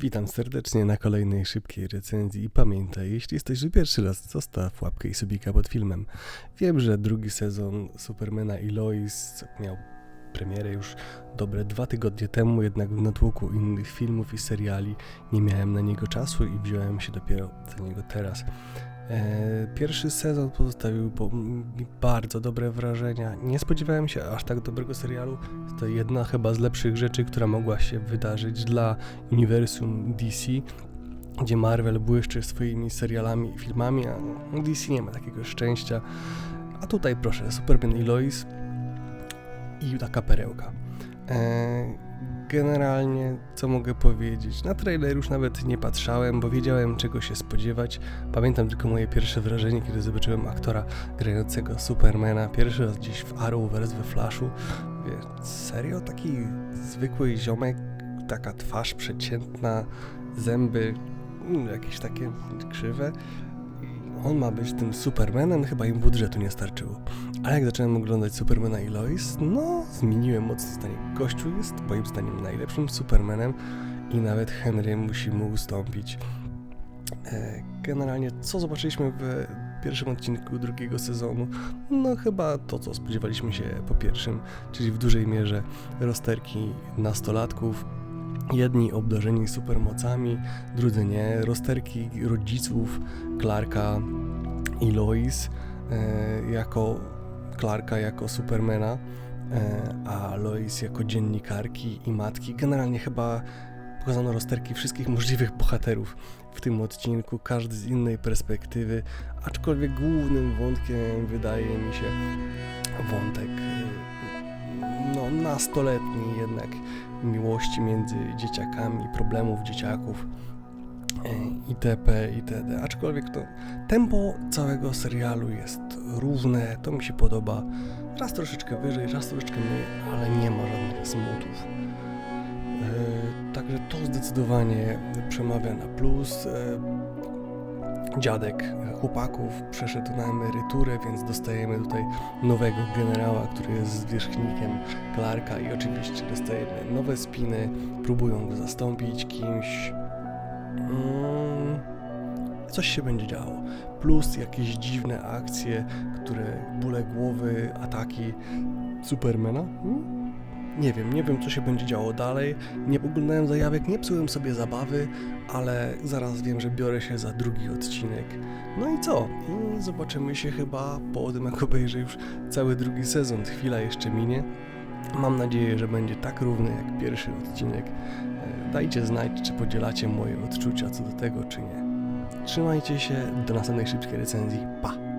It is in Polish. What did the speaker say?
Witam serdecznie na kolejnej szybkiej recenzji i pamiętaj, jeśli jesteś tu pierwszy raz, zostaw łapkę i subika pod filmem. Wiem, że drugi sezon Supermana i Lois miał premierę już dobre dwa tygodnie temu, jednak w natłoku innych filmów i seriali nie miałem na niego czasu i wziąłem się dopiero za niego teraz. E, Pierwszy sezon pozostawił po mi bardzo dobre wrażenia. Nie spodziewałem się aż tak dobrego serialu. To jedna chyba z lepszych rzeczy, która mogła się wydarzyć dla uniwersum DC, gdzie Marvel błyszczy swoimi serialami i filmami, a DC nie ma takiego szczęścia. A tutaj proszę, Superman i Lois i taka perełka. E, Generalnie, co mogę powiedzieć? Na trailer już nawet nie patrzałem, bo wiedziałem czego się spodziewać. Pamiętam tylko moje pierwsze wrażenie, kiedy zobaczyłem aktora grającego Supermana pierwszy raz gdzieś w Arrowverse we Flashu. Mówię, serio? Taki zwykły ziomek, taka twarz przeciętna, zęby mm, jakieś takie krzywe. On ma być tym Supermanem, chyba im budżetu nie starczyło. Ale jak zacząłem oglądać Supermana i Lois, no zmieniłem mocno zdanie. Gościu jest moim zdaniem najlepszym Supermanem i nawet Henry musi mu ustąpić. E, Generalnie co zobaczyliśmy w pierwszym odcinku drugiego sezonu? No chyba to, co spodziewaliśmy się po pierwszym, czyli w dużej mierze rozterki nastolatków, jedni obdarzeni supermocami, drudzy nie, rozterki rodziców Clarka i Lois e, jako Clarka jako Supermana, e, a Lois jako dziennikarki i matki. Generalnie chyba pokazano rozterki wszystkich możliwych bohaterów w tym odcinku, każdy z innej perspektywy, aczkolwiek głównym wątkiem wydaje mi się wątek no, nastoletni jednak miłości między dzieciakami, problemów dzieciaków e, itp. itd. Aczkolwiek to tempo całego serialu jest równe, to mi się podoba. Raz troszeczkę wyżej, raz troszeczkę mniej, ale nie ma żadnych smutów. E, Także to zdecydowanie przemawia na plus. Dziadek chłopaków przeszedł na emeryturę, więc dostajemy tutaj nowego generała, który jest zwierzchnikiem Clarka i oczywiście dostajemy nowe spiny, próbują go zastąpić kimś. Mm, coś się będzie działo. Plus jakieś dziwne akcje, które bóle głowy, ataki Supermana. Hmm? Nie wiem, nie wiem co się będzie działo dalej. Nie oglądałem zajawek, nie psułem sobie zabawy, ale zaraz wiem, że biorę się za drugi odcinek. No i co? Zobaczymy się chyba po tym, jak obejrzę już cały drugi sezon. Chwila jeszcze minie. Mam nadzieję, że będzie tak równy jak pierwszy odcinek. E, Dajcie znać, czy podzielacie moje odczucia co do tego, czy nie. Trzymajcie się, do następnej szybkiej recenzji. Pa!